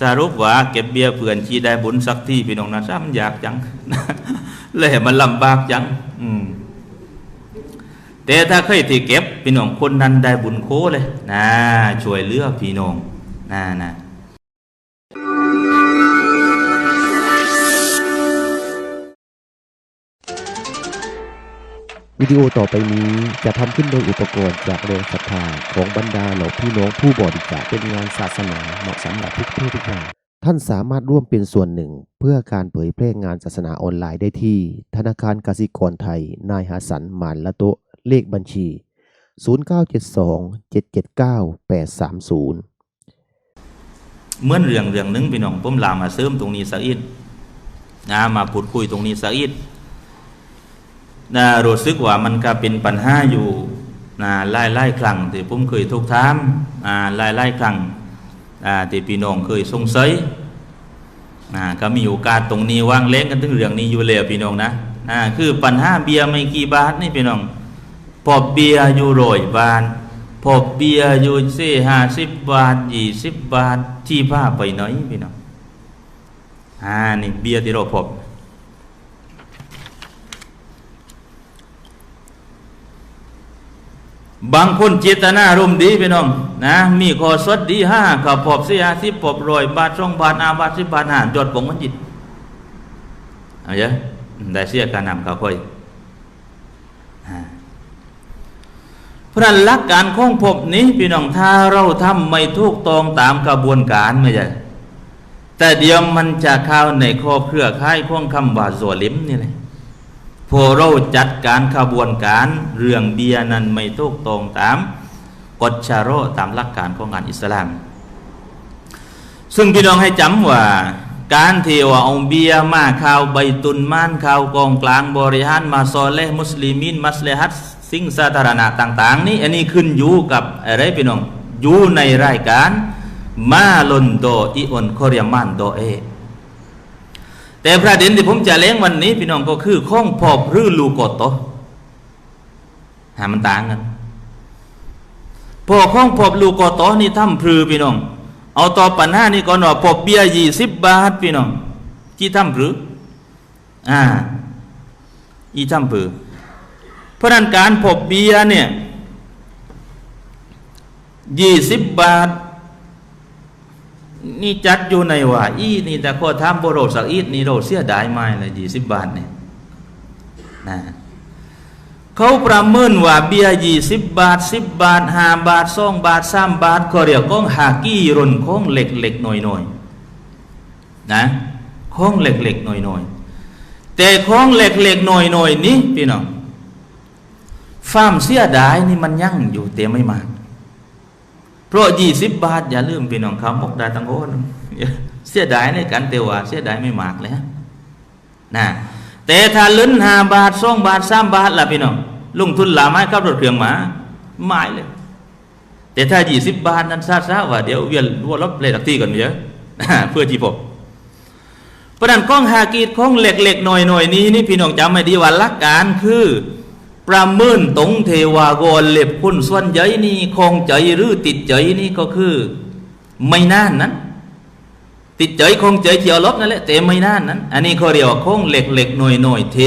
สรุปว่าเก็บเบี้ยเพื่อนชีได้บุญสักที่พี่น้องนะซ้ำอยากจังเลยมันลำบากจังอืมแต่ถ้าเคยที่เก็บพี่น้องคนนั้นได้บุญโคเลยนะช่วยเหลือพี่น้องนะนะ วิดีโอต่อไปนี้จะทำขึ้นโดยอุปกรณ์จากแรงศรัทธาของบรรดาเหล่าพี่น้องผู้บริจาคเป็นงานศาสนาเหมาะสำหรับทุกเพศทุกวัยท่านสามารถร่วมเป็นส่วนหนึ่ง เพื่อการเผยแพร่งานศาสนาออนไลน์ได้ที่ ธนาคารกสิกรไทย นายหาสันหมานละโตเลขบัญชี 0972 779 830เหมือนเรื่องเรื่องหนึงพี่น้องผมลามาเสริมตรงนี้สักอิดนะมาพูดคุยตรงนี้สักอิด นะรู้สึกว่ามันก็เป็นปัญหาอยู่นะไล่ไล่ครั้งที่ผมเคยทุกถามอ่าไล่ไล่ครั้งอ่าที่พี่น้องเคยสงสัยนะก็มีโอกาสตรงนี้ว่างเล้งกันถึงเรื่องนี้อยู่แล้วพี่น้องนะอ่าคือปัญหาเบียร์ไม่กี่บาทนี่พี่น้องพอเบียร์อยู่ร้อยบาทพอเบียร์อยู่สี่ห้าสิบบาทยี่สิบบาทที่ผ้าไปไหนพี่น้องอ่านี่เบียร์ที่เราพบ บางคนเจตนารมดีพี่น้องนะ มีขอสดดีห้าขับพอบเสียที่ปอบรอยบาทสองบาทอาบาทสิบบาทห้าจดปงมันจิตเอาเยอะได้เสียการนำเขาค่อยพระนั้นหลักการของพบนี้พี่น้องถ้าเราทำไม่ถูกตรงตามกระบวนการไม่ใช่แต่เดี๋ยวมันจะเข้าในข้อเครือข่ายของคำว่าโซลิมนี่เลย พอเราจัดการขบวนการเรื่องเบียนั้นไม่ถูกตรงตามกฎชาโรตามหลักการของงานอิสลาม ซึ่งพี่น้องให้จำว่า การเทว่าเอาเบียมาข่าวใบตุนม่านข่าวกองกลางบริหารมาซอเลมุสลิมินมัสเลฮัตสิ่งสาธารณะต่าง ๆ นี่อันนี้ขึ้นอยู่กับอะไรพี่น้องอยู่ในรายการมาลนโดอิออนคอริยมันโดเอ แต่ประเด็นที่ผมจะเลี้ยงวันนี้ พี่น้องก็คือข้องพอบหรือลูกโตหามันต่างกันพอข้องพอบลูกโตนี่ทำพรือพี่น้อง เอาต่อปัญหานี่ก่อนว่าพอบเบียร์ยี่สิบบาทพี่น้องที่ทำพรืออ่าอีทำพรือเพราะนั้นการพบเบียร์เนี่ยยี่สิบบาท นี่จัดอยู่ในว่าอีนี่แต่ข้อทำโบโรสักอีนี่เรเสียดายไม่เลยยี่สิบบาทเนี่ยนะเขาประเมินว่าเบียร์ยี่สิบบาทสิบบาทห้าบาทสองบาทสามบาทก็เรียกของหากี้รุนของเหล็กเหล็กหน่อยหน่อยนะของเหล็กเหล็กหน่อยหน่อยแต่ของเหล็กเหล็กหน่อยหน่อยนี้พี่น้องฟาร์มเสียดายนี่มันยั่งอยู่แต่ไม่มาก เพราะยี่สิบบาท อย่าลืมพี่น้องคำบอกได้ตั้งโอนเสียดายในการเตว่าเสียดายไม่มากเลยฮะนะแต่ถ้าลุ้นห้าบาทสองบาทสามบาทล่ะพี่น้องลงทุนหลาไม้ขับรถเครื่องหมาไม่เลย แต่ถ้ายี่สิบบาทนั้นซาซาว่าเดี๋ยวเวียนวัวรบเลยตักที่ก่อนเยอะเพื่อที่ผมเพระนั้นกล้องฮากีดของเหล็กๆหน่อยๆนี้นี่พี่น้องจำไม่ดีว่าหลักการคือ ประเมินตรงเทวากรเล็บคุณส่วนใหญ่นี่คงใจหรือติดใจนี่ก็คือ ไม่นานนั้น ติดใจคงใจเฉียวลบนั่นแหละแต่ไม่นานนั้น อันนี้เขาเรียกว่าคงเหล็กเหล็กหน่อยหน่อยเท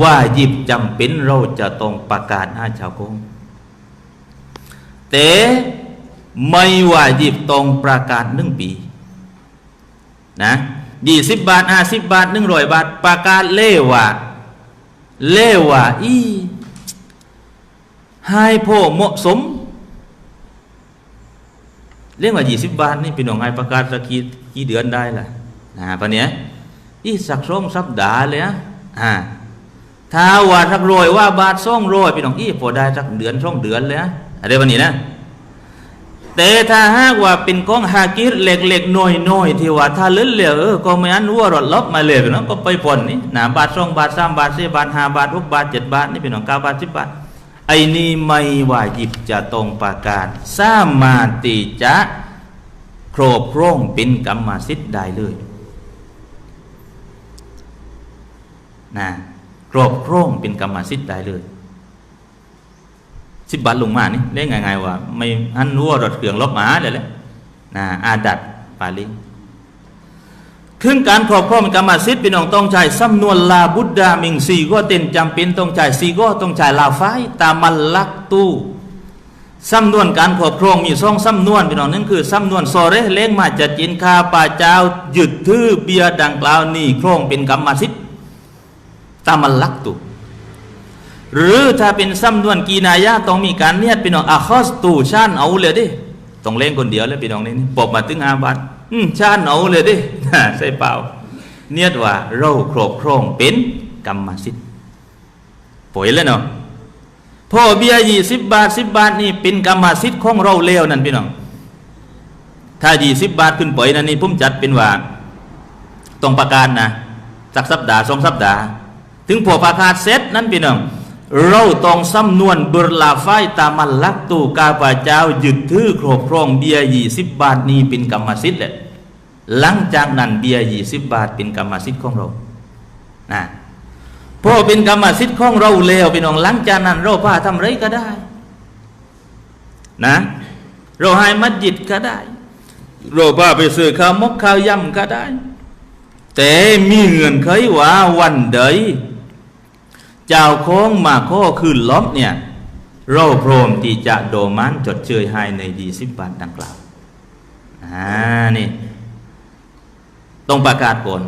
ว่าหยิบจำเป็นเราจะต้องประกาศให้ชาวคงแต่ไม่ว่าหยิบต้องประกาศหนึ่งปี นะยี่สิบบาทห้าสิบบาทหนึ่งร้อยบาทประกาศเล่ว่า เล่ว่าอีให้พ่อเหมาะสม เรื่องว่ายี่สิบบาท นี่พี่น้องให้ประกาศสักกี่กี่เดือนได้ล่ะนะปะเนี้ยอีสักสองสัปดาห์เลยอะอ่าถ้าว่าสักรอยว่าบาทสองรอยพี่น้องอีพอได้สักเดือนสองเดือนเลยอะอะไรปะนี้นะ แต่ถ้าหากว่าเป็นกองฮากิรเล็กๆน้อยๆที่ว่าถ้าเลื่อนเหลวเอก็ไม่อันวัวรถลบมาเลยเนาะก็ไปผ่อนนี่นะบาทสองบาทสามบาทสี่บาทห้าบาทหกบาทเจ็ดบาทนี่เป็นของเก้าบาทสิบบาทไอ้นี่ไม่ว่าหยิบจะตรงประกาศสามารถที่จะครบครองเป็นกรรมสิทธิ์ได้เลยนะครอบครองเป็นกรรมสิทธิ์ได้เลย สิบบาทลงมานี่ได้ไงไงว่าไม่อันวัวรถเครื่องลบหมาเลยแหละนะอาดัดปาลิขึ้นการครอบครองกรรมสิทธิ์พี่น้องต้องใช้สำนวนลาบุดดามิงสีก็เต็นจำเป็นต้องใช้สีก็ต้องใช้ลาไฟตามันลักตู้สำนวนการครอบครองมีสองสำนวนพี่น้องนั่นคือสำนวนโซเรเล้งมาจะจินคาป่าเจ้าหยุดทื่อเบียดังกล่าวนี่ครองเป็นกรรมสิทธิ์ตามันลักตู้ หรือถ้าเป็นสำนวนกีนายะต้องมีการเนียดพี่น้องอะคอสตูชานเอาเลยดิต้องเล่นคนเดียวเลยพี่น้องนี่ปบมาถึงอาบัตอืมชานเอาเลยดิใช่เปล่า เนียดว่าเราครอบครองเป็นกรรมสิทธิ์ป่วยเลยเนาะพ่อเบียยี่สิบบาทสิบบาทนี่เป็นกรรมสิทธิ์ของเราเลวนั่นพี่น้อง ถ้ายี่สิบบาทขึ้นไปนั่นนี่ผมจัดเป็นว่าต้องประกาศนะสักสัปดาห์สองสัปดาห์ ถึงพอประกาศเสร็จนั้นพี่น้อง เราต้องสำนวนเบอร์ลาไฟตามันลักตูกาปาเจ้ายึดถือครอบครองเบียยี่สิบบาทนี้เป็นกรรมสิทธิ์แหละหลังจากนั้นเบียร์ยี่สิบบาทเป็นกรรมสิทธิ์ของเรานะพอเป็นกรรมสิทธิ์ของเราแล้วพี่น้องหลังจากนั้นเราพาทำไรก็ได้ นะ เราให้มัสยิดก็ได้ เราพาไปซื้อข้าวมกข้าวยำก็ได้ แต่มีเงื่อนไขว่าวันใด เจ้าของมาข้อคืนล็อบเนี่ยเราพร้อมที่จะโดมันจดเชยให้ในยี่สิบบาทดังกล่าวอ่านี่ต้องประกาศก่อน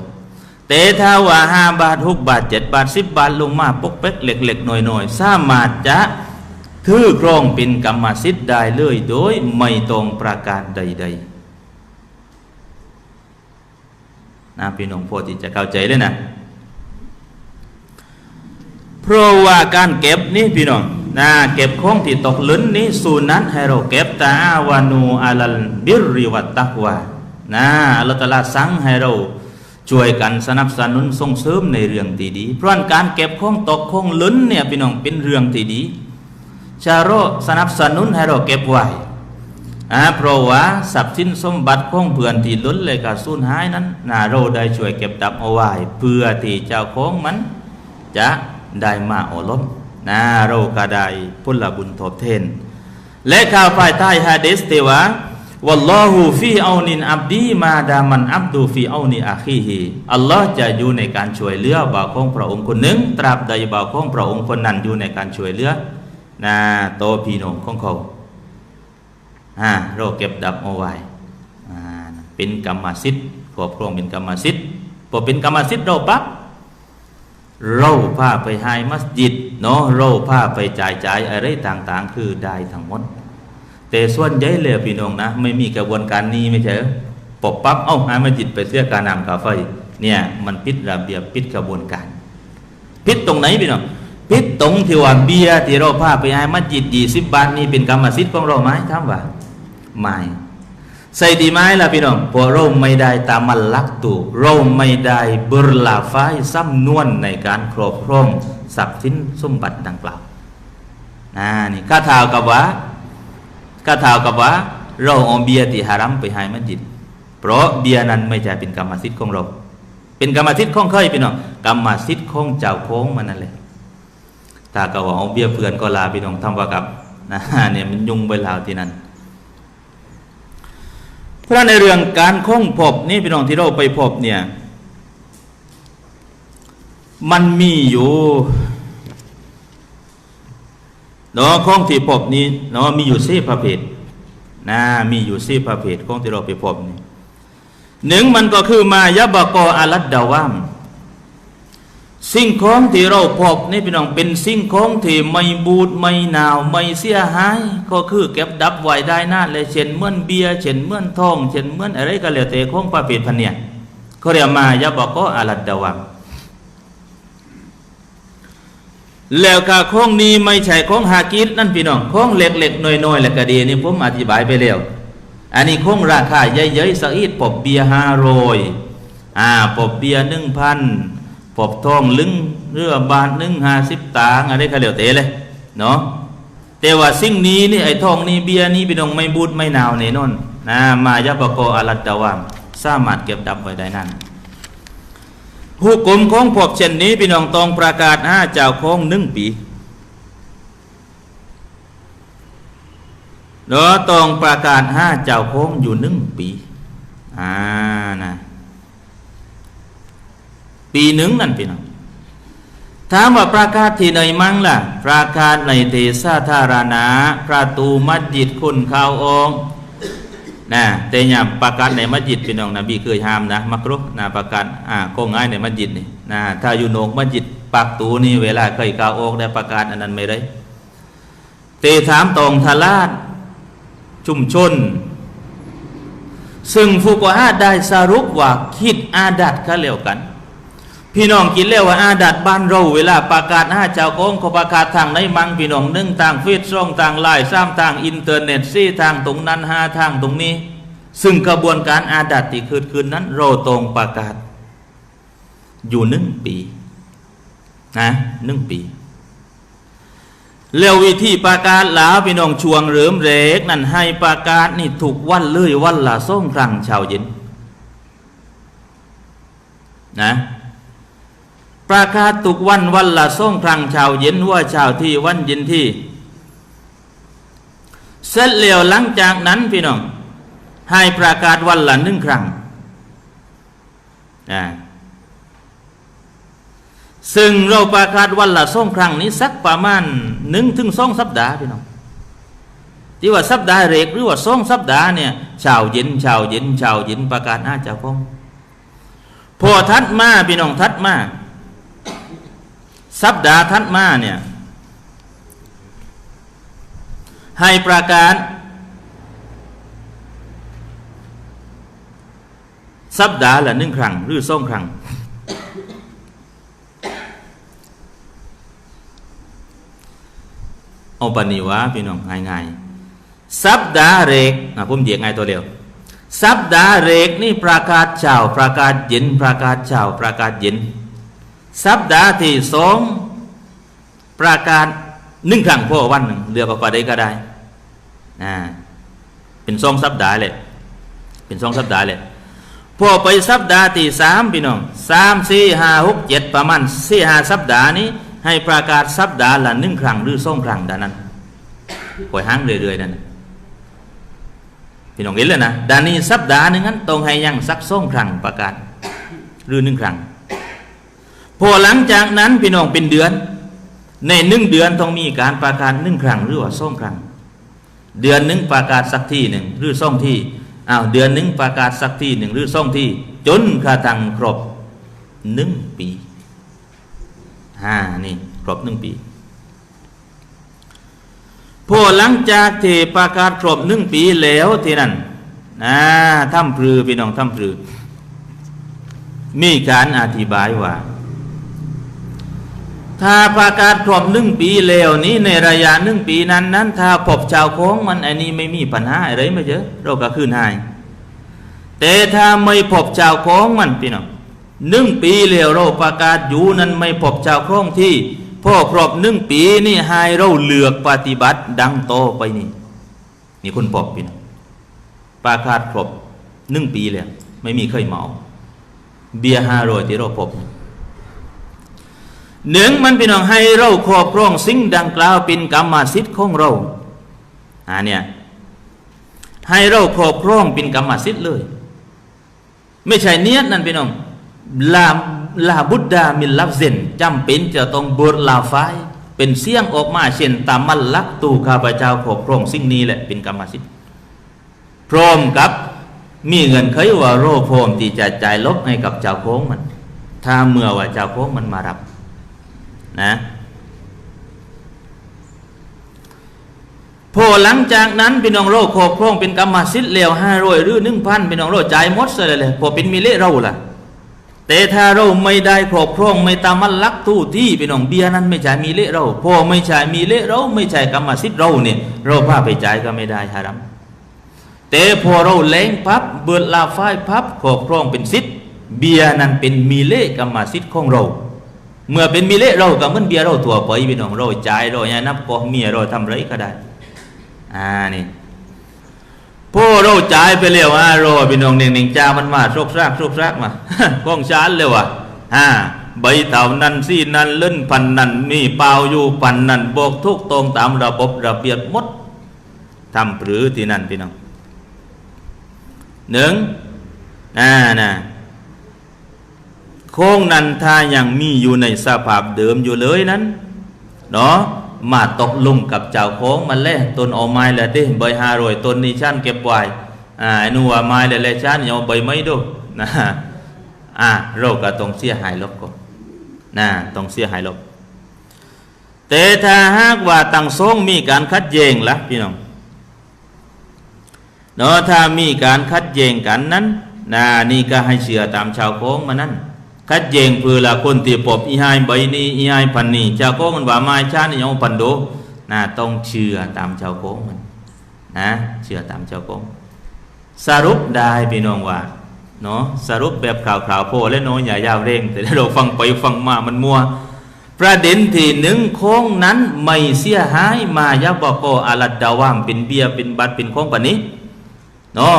แต่ถ้าว่าห้าบาทหกบาทเจ็ดบาทสิบบาทลงมาปกเป๊กเล็กๆหน่อยๆสามารถจะถือครองเป็นกรรมสิทธิ์ได้เลยโดยไม่ต้องประกาศใดๆนะพี่น้องพอที่จะเข้าใจเลยนะ เพราะว่าการเก็บนี่พี่น้องนะเก็บของที่ตกหล้นนี้สูนันให้เราเก็บตาอาวานูอาลัลบิริวัตตักวานะอัลตะอาลาสั่งให้เราช่วยกันสนับสนุนส่งเสริมในเรื่องที่ดี เพราะการเก็บของตกของหล้นเนี่ยพี่น้องเป็นเรื่องที่ดี ชาโรสนับสนุนให้เราเก็บไว้อาเพราะว่าทรัพย์สินสมบัติของเพื่อนที่ล้นเลยกับสูญหายนั้นนาเราได้ช่วยเก็บดับเอาไว้เพื่อที่เจ้าของมันจะ ได้มาโอลมนะเราก็ไดพุลบุญทดแทน และข่าวภายใต้ฮะดิษที่ว่าวัลลอฮุฟีเอานินอับดีมาดามันอับดูฟีเอานีอาคีฮีอัลลอฮ์จะอยู่ในการช่วยเหลือบ่าวของพระองค์คนหนึ่ง ตราบใดบ่าวของพระองค์คนนั้นอยู่ในการช่วยเหลือนะโตพี่น้องของเขาอ่าเราเก็บดับเอาไว้อ่าเป็นกรรมสิทธิ์ครอบครองเป็นกรรมสิทธิ์พอเป็นกรรมสิทธิ์เราปั๊บ เราพาไปให้มัสยิดเนาะเราพาไปจ่ายจ่ายอะไรต่างๆ คือได้ทั้งหมด แต่ส่วนใหญ่เลยพี่น้องนะ ไม่มีกระบวนการนี้ไม่ใช่ปบปั๊บเอ้าให้มัสยิดไปเสียการนำกาไฟเนี่ยมันพิษระเบียบพิษกระบวนการพิษตรงไหนพี่น้องพิษตรงที่ว่าเบียร์ที่เราพาไปให้มัสยิดยี่สิบบาทนี่เป็นกรรมสิทธิ์ของเราไหมถามว่าไม่ ใส่ดีไหมล่ะพี่น้องเพราะเราไม่ได้ตามมันลักตูเราไม่ได้เบรลาไฟซ้ำนวนในการครอบครองทรัพย์สินสมบัติดังกล่าวนะนี่ข้าท้าวกับว่าข้าท้าวกับว่า เราเอาเบียร์ที่ฮารัมไปให้มัสยิด เพราะเบียร์นั้นไม่ใช่เป็นกรรมสิทธิ์ของเรา เป็นกรรมสิทธิ์ของใครพี่น้องกรรมสิทธิ์ของเจ้าของมันนั่นแหละถ้าก็ว่าเอาเบียร์เพื่อนก็ลาพี่น้องทำว่ากับนะเนี่ยมันยุ่งไปแล้วที่นั่น ราะในเรื่องการค้องพบนี่พี่น้องที่เราไปพบเนี่ย มันมีอยู่เนาะข้องที่พบนี้เนาะมีอยู่สี่ประเภทนะมีอยู่สี่ประเภทข้องที่เราไปพบนี่หนึ่งมันก็คือมายะบกออาลัดดาวาม สิ่งของที่เราพบนี่พี่น้องเป็นสิ่งของที่ไม่บูดไม่หนาวไม่เสียหาย ก็คือเก็บดับไว้ได้นานเลยเช่นเหมือนเบียร์เช่นเหมือนทองเช่นเหมือนอะไรก็แล้วแต่ของประเภทพันเนี่ยเขาเรียกมายะบอกออาลัดดาวามแล้วก็ของนี้ไม่ใช่ของฮากิดนั่นพี่น้องของเล็กๆน้อยๆแหละก็ดีนี่ผมอธิบายไปแล้วอันนี้ของราคาเยอะๆสักอีดปบเบียร์ห้าร้อยอ่าปบเบียร์หนึ่งพัน ปบทองลึงเรือบาทหนึ่งห้าสิบตางอะไรก็แล้วแต่เลยเนาะแต่ว่าสิ่งนี้นี่ไอ้ทองนี่เบียนี่พี่น้องไม่บูดไม่หนาวแน่นอนนะมายะบกอาลัดดาวามสามารถเก็บดับไว้ได้นั่นผู้กลมของพวกเช่นนี้พี่น้องตองประกาศห้าเจ้าของหนึ่งปีเนาะตองประกาศห้าเจ้าของอยู่หนึ่งปีอ่านะ ปีหนึ่งนั่นพี่น้องถามว่าประกาศที่ไหนมั่งล่ะ ประกาศในเทสาธารณะประตูมัสยิดคุณข่าวองนะแต่อย่าประกาศในมัสยิดพี่น้องนบีเคยห้ามนะมักรุกนะประกาศอ่าก็ง่ายในมัสยิดนี่นะถ้าอยู่หนกมัสยิดปากตูนี่เวลาเคยข่าวองได้ประกาศอันนั้นไม่ได้เตถามตองทลาดชุมชน ซึ่งฟุกฮาได้สรุปว่าคิดอาดัดก็เร็วกัน พี่น้องคิดแล้วว่าอาดัดบ้านเราเวลาประกาศห้าเจ้าของเขาประกาศทางไหนมังพี่น้องหนึ่งทางเฟซช่องทางไลน์สามทางอินเทอร์เน็ตสี่ทางตรงนั้นห้าทางตรงนี้ ซึ่งกระบวนการอาดัดที่เกิดขึ้นนั้น เราตรงประกาศ อยู่หนึ่งปีนะหนึ่งปีแล้ววิธีประกาศลาพี่น้องช่วงเริ่มเรก นั่นให้ประกาศนี่ถูกวันเลยวันละส่งครั้งชาวเย็นนะ ประกาศทุกวันวันละส่งครั้งชาวเย็นว่าชาวที่วันเย็นที่ เสร็จแล้วหลังจากนั้นพี่น้องให้ประกาศวันละหนึ่งครั้งอ่าซึ่งเราประกาศวันละสองครั้งนี้สักประมาณหนึ่งถึงสองสัปดาห์พี่น้องที่ว่าสัปดาห์เรกหรือว่าสองสัปดาห์เนี่ยชาวเย็นชาวเย็นชาวเย็นประกาศอาเจ้าพงพอทัดมาพี่น้องทัดมา สัปดาห์ทัดมาเนี่ยให้ประกาศสัปดาห์ละหนึ่งครั้งหรือสองครั้งเอาปนิวะพี่น้องง่ายๆสัปดาห์เรกอะผมเหยียกง่ายตัวเดียว สัปดาห์เรกนี่ประกาศเช้าประกาศเย็นประกาศเช้าประกาศเย็น สัปดาห์ที่สองประกาศหนึ่งครั้งพ่อวันหนึ่งเรือก็ไปได้ก็ได้อ่าเป็นสองสัปดาห์เลยเป็นสองสัปดาห์เลยพอไปสัปดาห์ที่สามพี่น้องสามสี่ห้าหกเจ็ดประมาณสี่ห้าสัปดาห์นี้ ให้ประกาศสัปดาห์ละหนึ่งครั้งหรือสองครั้งดังนั้นปล่อยห้างเรื่อยๆนั่นพี่น้องเห็นเลยนะดานนี้สัปดาห์หนึ่งนั้นตรงให้ยังสักสองครั้งประกาศหรือหนึ่งครั้ง พอหลังจากนั้นพี่น้องเป็นเดือน ในหนึ่งเดือนต้องมีการประกาศหนึ่งครั้งหรือว่าสองครั้ง เดือนหนึ่งประกาศสักที่หนึ่งหรือสองที่อ้าวเดือนหนึ่งประกาศสักที่หนึ่งหรือสองที่ จนกระทั่งครบหนึ่งปีห้านี่ครบหนึ่งปีพอหลังจากที่ประกาศครบหนึ่งปีแล้วที่นั่นนะถ้ำพรือพี่น้องถ้ำพรือมีการอธิบายว่า ถ้าประกาศครบหนึ่งปีแล้วนี้ในระยะหนึ่งปีนั้นนั้น ถ้าพบชาวโค้งมันอันนี้ไม่มีปัญหาอะไรไม่เยอเราก็คืนให้แต่ถ้าไม่พบชาวโค้งมันพี่น้องหนึ่งปีแล้วเราประกาศอยู่นั้นไม่พบชาวโค้งที่พ่อครบหนึ่งปีนี่ให้เราเลือกปฏิบัติดังโตไปนี่ นี่คนพบพี่น้องประกาศครบหนึ่งปีแล้วไม่มีเคยเมา เบียร์ห้าร้อยที่เราพบ หนึ่งมันพี่น้องให้เราครอบครองสิ่งดังกล่าวเป็นกรรมสิทธิ์ของเราอ่าเนี่ยให้เราครอบครองเป็นกรรมสิทธิ์เลย ไม่ใช่เนียดนั่นพี่น้องลาลาบุดดามิลลับเซนจำเป็นจะต้องบทลาไฟเป็นเสียงออกมาเช่นตามมันลักตูข้าพเจ้าครอบครองสิ่งนี้แหละเป็นกรรมสิทธิ์พร้อมกับมีเงินเคยว่าโรพร้อมที่จะจ่ายลบให้กับเจ้าโค้งมัน ถ้าเมื่อว่าเจ้าโค้งมันมารับ นะพอหลังจากนั้นพี่น้องโรคโครอบครองเป็นกรรมสิทธิ์เลวห้าร้อยหรือหนึ่งพันพี่น้องโรจ่ายหมดเลยเลยพอเป็นมีเละเราล่ะ แต่ถ้าเราไม่ได้ครอบครองไม่ตามมันลักทู่ที่พี่น้องเบียนั้นไม่ใช่มีเละเราพอไม่ใช่มีเละเราไม่ใช่กรรมสิทธิ์เราเนี่ยเราพาไปจ่ายก็ไม่ได้ฮารัมแต่พอเราแรงพับเบิดลาไฟพับครอบครองเป็นสิทธิ์เบียนั้นเป็นมีเละกรรมสิทธิ์ของเรา เมื่อเป็นมีเลเราก็เมือนเบียเราตัวไปพี่น้องเราจ่ายเราเนี่ยนับก็เมียเราทำไรก็ได้อ่านี่พอเราจ่ายไปแล้วอะเราพี่น้องหนึ่งหนึ่งจ้ามันมาโชกซากโชกซากมากองชานเลยว่ะอ่าใบเต่านั้นซี่นั้นเล่นพันนั้นมีเปล่าอยู่พันนั้นบอกทุกตรงตามระบบระเบียบมดทำหรือที่นั่นพี่น้องหนึ่งอ่านะ โค้งนั้นถ้ายังมีอยู่ในสภาพเดิมอยู่เลยนั้นเนาะมาตกลงกับเจ้าโค้งมันแล่ต้นเอาไม้แหละเด้ใบหารอยต้นนี้ชันเก็บไว้อ่าไอหนูว่าไม้แหละแหละชันอย่าเอาใบไม้ดูนะอ่าเราก็ต้องเสียหายลบก่อนนะต้องเสียหายลบแต่ถ้าหากว่าต่างทรงมีการคัดแยงละพี่น้องเนาะถ้ามีการคัดแยงกันนั้นนะนี่ก็ให้เชื่อตามชาวโค้งมานั้น คัดแย้งเพื่อละคนที่ปบอีหายใบนี้อีหายพันนี้ชาวโค้มันว่าไม้ชานี่ยังพันโดนะต้องเชื่อตามชาวโค้มันนะเชื่อตามชาวโค้สรุปได้พี่น้องว่าเนาะสรุปแบบข่าวข่าวโพและโน้อย่ายาวเร่ง แต่ถ้าเราฟังไปฟังมามันมัว ประเด็นที่หนึ่งโค้งนั้นไม่เสียหายมายาบอกโกอาลัดดาวามเป็นเบียเป็นบัตรเป็นโค้งปานนี้เนาะ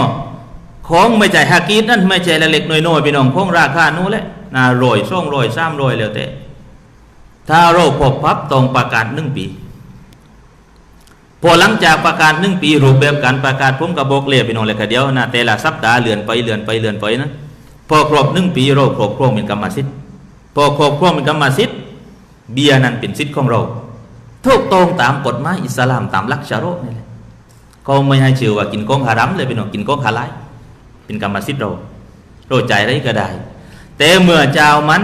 โค้งไม่ใช่ฮากีดนั่นไม่ใช่เล็กน้อยๆพี่น้องโค้งราคานู้นแหละ นาโรยส่งโรยซ้ำโรยแล้วแต่ถ้าเราพบพับตรงประกาศหนึ่งปีพอหลังจากประกาศหนึ่งปีรูปแบบการประกาศผมกับบอกเลยพี่น้องเลยค่ะเดียวนะแต่ละสัปดาห์เลื่อนไปเลื่อนไปเลื่อนไปนะพอครบหนึ่งปีเราครบครองเป็นกรรมสิทธิ์พอครบครองเป็นกรรมสิทธิ์เบียนั้นเป็นสิทธิ์ของเราถูกต้องตามกฎหมายอิสลามตามลักชาโรนี่แหละเขาไม่ให้ชื่อว่ากินของฮารัมเลยพี่น้องกินของฮาลาลเป็นกรรมสิทธิ์เราเราใจไรก็ได้ แต่เมื่อเจ้ามัน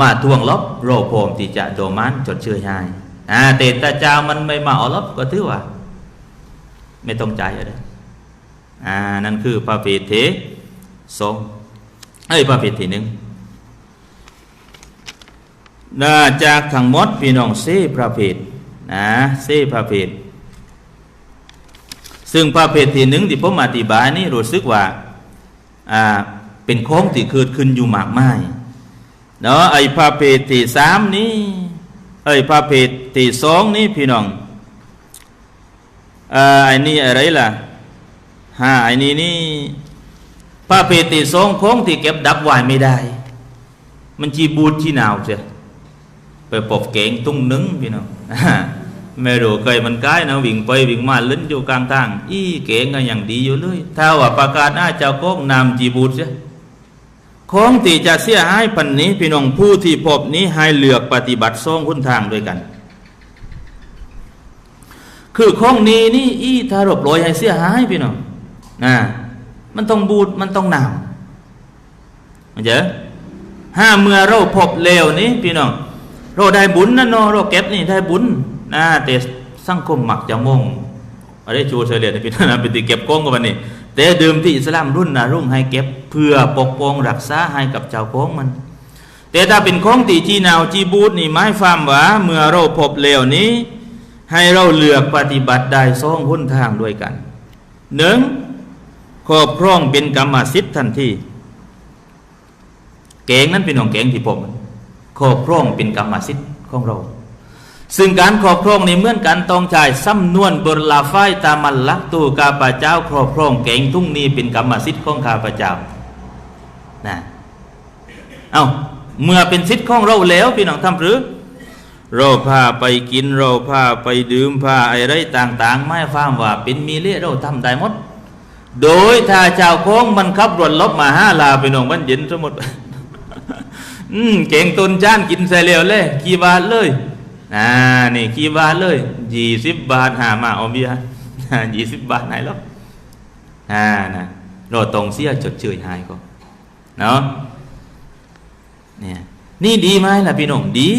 มาทวงลบเราพรมที่จะโดมันจดเชื่อให้อ่าแต่ถ้าเจ้ามันไม่มาเอาลบก็ถือว่า ไม่ต้องใจอะไรอ่านั่นคือพระเพทเทสองเอ้ยพระเพทที่หนึ่งน่าจากทั้งมดพี่น้องเซประเภทนะเซประเภทซึ่งประเภทที่หนึ่งที่ผมอธิบายนี่รู้สึกว่าอ่า เป็นโค้งที่เกิดขึ้นอยู่มากมายเนาะไอ้ประเภทที่สามนี้ไอ้ประเภทที่สองนี้พี่น้องอ่าไอ้นี่อะไรล่ะฮะไอ้นี่นี่ประเภทที่สองโค้งที่เก็บดับไว้ไม่ได้ มันจีบูดที่หนาวเสียไปปบเก่งตุ้งนึงพี่น้องไม่รู้เคยมันกายนะวิ่งไปวิ่งมาลิ้นอยู่กลางทาง อีเก่งก็ยังดีอยู่เลยถ้าว่าประกาศอาเจ้าโก้งนำจีบูดเสีย ของที่จะเสียหายปันนี้พี่น้องผู้ที่พบนี้ให้เลือกปฏิบัติทรงคุณทางด้วยกัน คือของนี้นี่อีถ้ารบรอยให้เสียหายพี่น้องนะมันต้องบูดมันต้องหนาวมันเจอห้าเมื่อเราพบเลวนี้พี่น้องเราได้บุญนะเนาะเราเก็บนี่ได้บุญนะแต่สังคมหมักจะมงอะไรชูเฉลี่ยพี่น้องนะเป็นตีเก็บโกงกันวันนี้ แต่เดิมที่อิสลามรุ่นนะรุ่งให้เก็บ เพื่อปกป้องรักษาให้กับเจ้าของมัน แต่ถ้าเป็นของตีจีนาวจีบูดนี่หมายความว่าเมื่อเราพบเลวนี้ ให้เราเลือกปฏิบัติได้สองหุ้นทางด้วยกันหนึ่งครอบครองเป็นกรรมสิทธิ์ทันทีเก่งนั้นเป็นของเก่งที่ผมครอบครองเป็นกรรมสิทธิ์ของเรา ซึ่งการครอบครองนี้เมื่อนกันต้องจ่ายซ้ำนวนบนลาไฟตามันลักตูกาปาเจ้า ครอบครองเก่งทุ่งนี้เป็นกรรมสิทธิ์ของข้าพเจ้านะเอาเมื่อเป็นสิทธิ์ของเราแล้วพี่น้องทำหรือเราพาไปกินเราพาไปดื่มพาอะไรต่าง ๆ ไม่ฟ้ามว่าเป็นมีเล่เราทำได้หมด โดยถ้าชาวโค้งมันขับรถลบมาห้าลาไปหนองบ้านเย็นทั้งหมดอืมเก่งตนจ้านกินใส่เร็วเลยกี่บาทเลย อ่านี่กี่บาทเลยยี่สิบบาทหามาเอาเบียยี่สิบบาทไหนหรอกอ่านะเราตรงเสียจดเชยหายก็เนาะเนี่ยนี่ดีไหมล่ะพี่น้องดี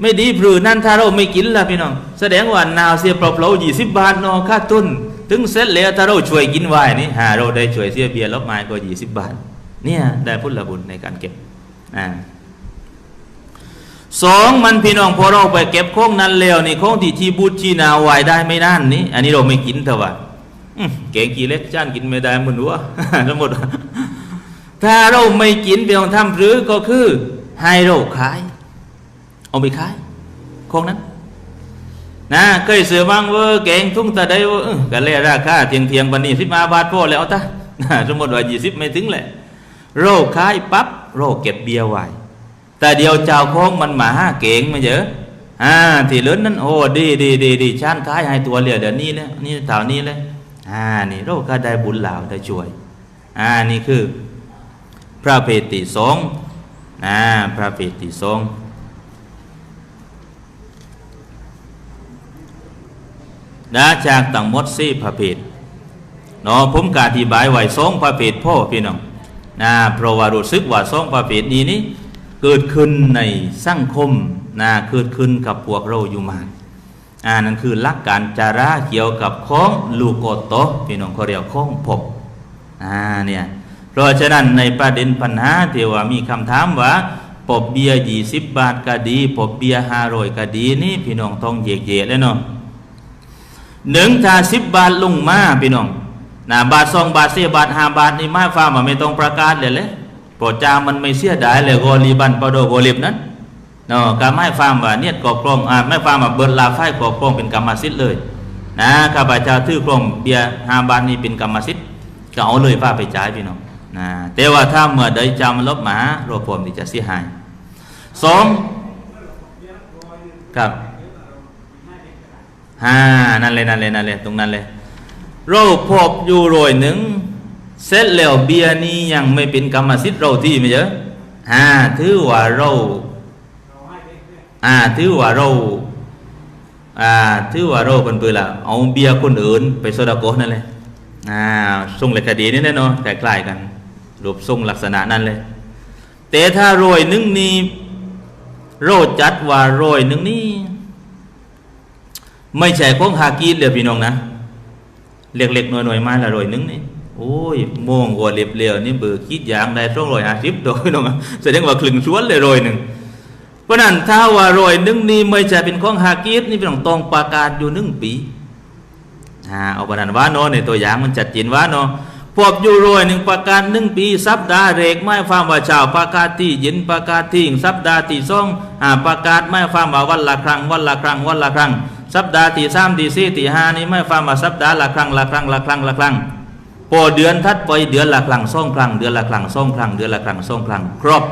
ไม่ดีหรือนั่นถ้าเราไม่กินล่ะพี่น้องแสดงว่านาวเสียเปล่าๆยี่สิบบาทนาะค่าทุนถึงเสร็จแล้วถ้าเราช่วยกินไว้นี่หาเราได้ช่วยเสียเบียร์ลบไม้ก็ยี่สิบบาท เนี่ยได้พุทธบุญในการเก็บอ่า สองมันพี่น้องพอเราไปเก็บโค้งนั้นแล้วนี่โค้งที่ที่บูชีนาไว้ได้ไม่นานนี่อันนี้เราไม่กินเถอะวะเก่งกี่เล็กจ้านกินไม่ได้มันหัวทั้งหมด ถ้าเราไม่กินเพียงทำหรือก็คือให้เราขาย เอาไปขายโค้งนั้นนะเคยเสือบ้างเว่เก่งทุ่งแต่ได้เว่าเอกันเลยราคาเทียงเทียงวันนี้สิมาบาทพอแล้วตาสมมติว่ายี่สิบไม่ถึงแหละโรคขายปั๊บโรคเก็บเบียร์ไว้ แต่เดียวเจ้าของมันมาห้าเก่งมาเยอะอ่าที่เลือนั้นโอ้ดีดีดีดีชานขายให้ตัวเหลือเดี๋ยวนี้แล้วนี่แถวนี้เลยอ่านี่เราก็ได้บุญเหล่าได้ช่วยอ่านี่คือ พระเพติสงฆ์อ่าประเภทที่สองนะจากตั้งมดสี่ประเภทเนาะผมกอธิบายไว้สองประเภทพ่อพี่น้องนะเพราะว่ารู้สึกว่าสองประเภทนี้นี่ เกิดขึ้นในสังคมนะเกิดขึ้นกับพวกเราอยู่มากอ่านั่นคือหลักการจาระเกี่ยวกับของลูกโกโตพี่น้องเขาเรียกของพบอ่าเนี่ยเพราะฉะนั้นในประเด็นปัญหาที่ว่ามีคำถามว่าปบเบียยี่สิบบาทก็ดีปบเบียห้าร้อยก็ดีนี่พี่น้องต้องเยกเยะแล้วเนาะหนึ่งถ้าสิบบาทลงมาพี่น้องนะบาทสองบาทสี่บาทห้าบาทนี่ไม่ฟ้ามาไม่ต้องประกาศเลยเลย โปรดจามันไม่เสียดายเลยโกลีบันปะโดโกลิบนั้นเนาะก็ไม่ฟ้าว่าเนี่ยกอบกรองอ่าไม่ฟ้ามาเบิดลาไฟกอบกรองเป็นกรรมสิทธิ์เลยนะข้าพเจ้าถือครองเบียร์ห้าบาทนี่เป็นกรรมสิทธิ์ก็เอาเลยฟ้าไปจ่ายพี่น้องนะแต่ว่าถ้าเมื่อใดจำลบหมาโรคผมที่จะเสียหายสองครับฮ่านั่นเลยนั่นเลยนั่นเลยตรงนั้นเลยโรคพบอยู่โรยหนึ่ง เสร็จแล้วเบียร์นี้ยังไม่เป็นกรรมสิทธิ์เราที่ไม่เยอะฮ่าถือว่าเราอ่าถือว่าเราอ่าถือว่าเราเป็นเปื่อละเอาเบียร์คนอื่น ไปโซดาโกนั่นเลยอ่าทรงเลขคดีนี่แน่นอนคล้ายๆกันรูปทรงลักษณะนั้นเลย แต่ถ้าโรยนึงนี้โรจัดว่าโรยนึงนี้ไม่ใช่ของฮากีดเลยพี่น้องนะเล็กๆหน่วยๆมาละโรยนึงนี่ โอ้ยโมงกว่าเรียบเรียวนี่เบอร์คิดอย่างใดต้องโรยอาชิบโดยน้องแสดงว่าคลึงชวนเลยโรยหนึ่งเพราะนั้นถ้าว่าโรยหนึงนี้ไม่ใช่เป็นของฮากีดนี่พี่น้องตองประกาศอยู่หนึ่งปีอ่าเอาประนันว่าเนาะในตัวอย่างมันจัดจินว่าเนาะพวกยูโรยหนึ่งประกาศหนึ่งปีสัปดาห์เรกไม่ฟังว่าช้าประกาศที่เย็นประกาศที่สัปดาห์ที่สองอ่าประกาศไม่ฟังว่าวันละครั้งวันละครั้งวันละครั้งสัปดาห์ที่สามที่สี่ที่ห้านี่ไม่ฟังว่าสัปดาห์ละครั้งละครั้งละครั้งละครั้ง พอเดือนทัดไปเดือนละครั้งสองครั้งเดือนละครั้งสองครั้งเดือนละครั้งสองครั้งครบ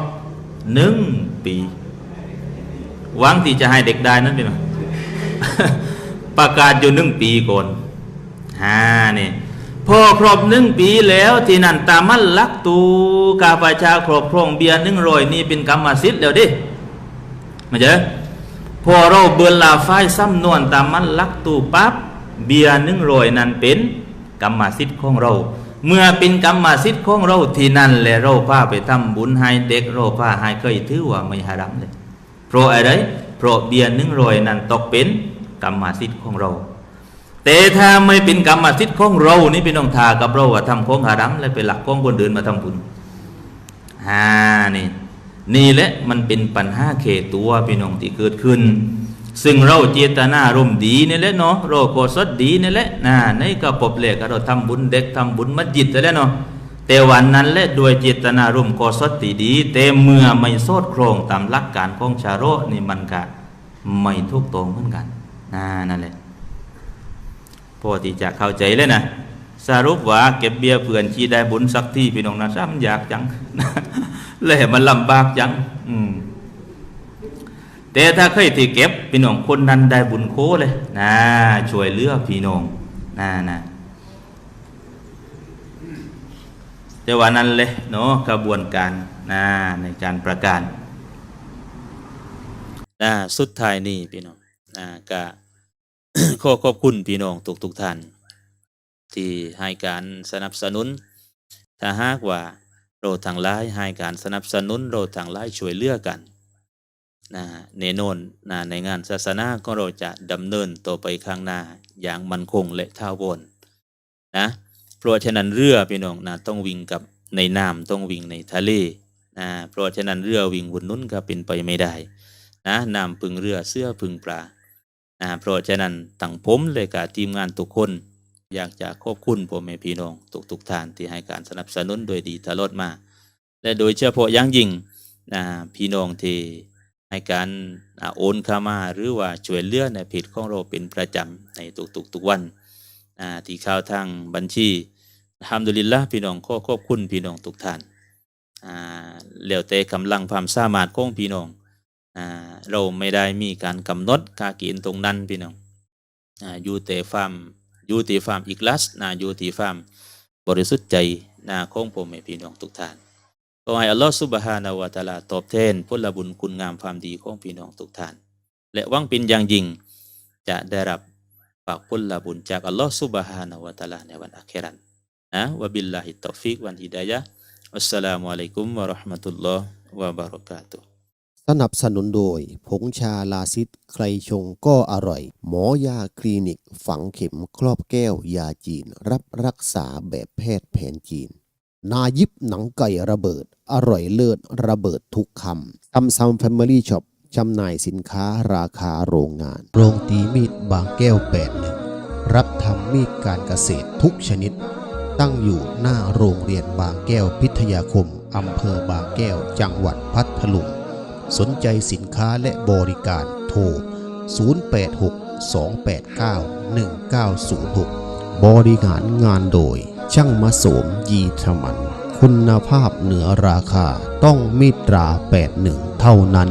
หนึ่งปีหวังที่จะให้เด็กได้นั่นเป็นประกาศอยู่หนึ่งปีก่อนฮ่านี่พอครบหนึ่งปีแล้วที่นั่นตามันลักตูกาปชาครอบครองเบียร์หนึ่งรอยนี่เป็นกรรมสิทธิ์แล้วดิมาเจอพอเราเบือนลาไฟซ้ำนวนตามันลักตูปั๊บเบียร์หนึ่งรอยนั้นเป็น กรรมสิทธิ์ของเรา เมื่อเป็นกรรมสิทธิ์ของเราที่นั่นแหละเราพาไปทำบุญให้เด็กเราพาให้เคยถือว่าไม่หารัมเลยเพราะอะไรเพราะเบียร์หนึ่งรอยนั้นตกเป็นกรรมสิทธิ์ของเรา แต่ถ้าไม่เป็นกรรมสิทธิ์ของเรานี่เป็นองทากับเราว่าทำของหารัมและเป็นหลักของคนเดินมาทำบุญฮ่านี่นี่แหละมันเป็นปัญหาเขตตัวพี่น้องที่เกิดขึ้น ซึ่งเราเจตนารมดีนี่แหละเนาะเราโกศลดีนี่แหละนะในกระปบเหล็กเราทำบุญเด็กทำบุญมัสยิดนี่แหละเนาะแต่วันนั้นแหละโดยเจตนารมณ์โกศลตีดี แต่เมื่อไม่โซดโครงตามหลักการของชาโรนี่มันก็ไม่ถูกต้องเหมือนกันนะนั่นแหละพอที่จะเข้าใจเลยนะสรุปว่าเก็บเบียร์เพื่อนชีได้บุญสักที่พี่น้องนะซ้ำอยากจังเลยมันลำบากจัง อืม แต่ถ้าเคยที่เก็บพี่น้องคนนั้นได้บุญโคเลยนะช่วยเหลือพี่น้องนะนะแต่ว่านั้นเลยเนาะกระบวนการนะในการประกาศนะสุดท้ายนี่พี่น้องนะก็ขอขอบคุณพี่น้องทุกทุกท่าน ที่ให้การสนับสนุน ถ้าหากว่าเราทางไลายให้การสนับสนุนเราทางไลายช่วยเหลือกัน นะแน่นอนนะในงานศาสนาของเราจะดำเนินต่อไปข้างหน้าอย่างมั่นคงและท้าวรนะเพราะฉะนั้นเรือพี่น้องนะต้องวิ่งกับในน้ำต้องวิ่งในทะเลนะเพราะฉะนั้นเรือวิ่งบนนู้นก็เป็นไปไม่ได้นะน้ำพึงเรือเสื้อพึงปลานะเพราะฉะนั้นตั้งผมเลยกับทีมงานทุกคน อยากจะขอบคุณพ่อแม่พี่น้องทุกทุกท่านที่ให้การสนับสนุนโดยดีตลอดมา และโดยเฉพาะอย่างยิ่งนะพี่น้องที่ ให้การโอนเข้ามาหรือว่าช่วยเลือในเพจของเราเป็นประจำในทุกๆทุกวันที่เข้าทางบัญชีอัลฮัมดุลิลละพี่น้องขอขอบคุณพี่น้องทุกท่านอ่าแล้วแต่กำลังความสามารถของพี่น้องอเราไม่ได้มีการกำหนดค่ากินตรงนั้นพี่น้องอ่าอยู่แต่ฟาร์มอยู่ที่ฟาร์มอีกลัสนะอยู่ที่ฟาร์มบริสุทธิ์ใจนะของผมให้พี่น้องทุกท่าน ขอให้อัลลอฮฺสุบฮานาวะตาลาตอบแทนผลบุญคุณงามความดีของพี่น้องทุกท่าน และวังเป็นอย่างยิ่งจะได้รับฝากผลบุญจากอัลลอฮฺสุบฮานาวะตาลาในวันอาคิรันนะวะบิลลาฮิตตอฟิกวันฮิดายะอัสสลามุอะลัยกุมวะเราะห์มะตุลลอฮ์วะบะเราะกาตุสนับสนุนโดย ผงชาลาซิดใครชงก็อร่อย หมอยาคลินิก ฝังเข็มครอบแก้วยาจีน รับรักษาแบบแพทย์แผนจีน นายิบหนังไก่ระเบิด อร่อยเลิศระเบิดทุกคำซัมซัมแฟมิลี่ช็อปจำหน่ายสินค้าราคาโรงงาน โรงตีมีดบางแก้วแปดหนึ่งรับทำมีดการเกษตรทุกชนิด ตั้งอยู่หน้าโรงเรียนบางแก้วพิทยาคมอำเภอบางแก้วจังหวัดพัทลุงสนใจสินค้าและบริการโทร 0862891906 บริหารงานโดย ช่างมาโสมยีธมัน คุณภาพเหนือราคาต้องมิตรา 81 เท่านั้น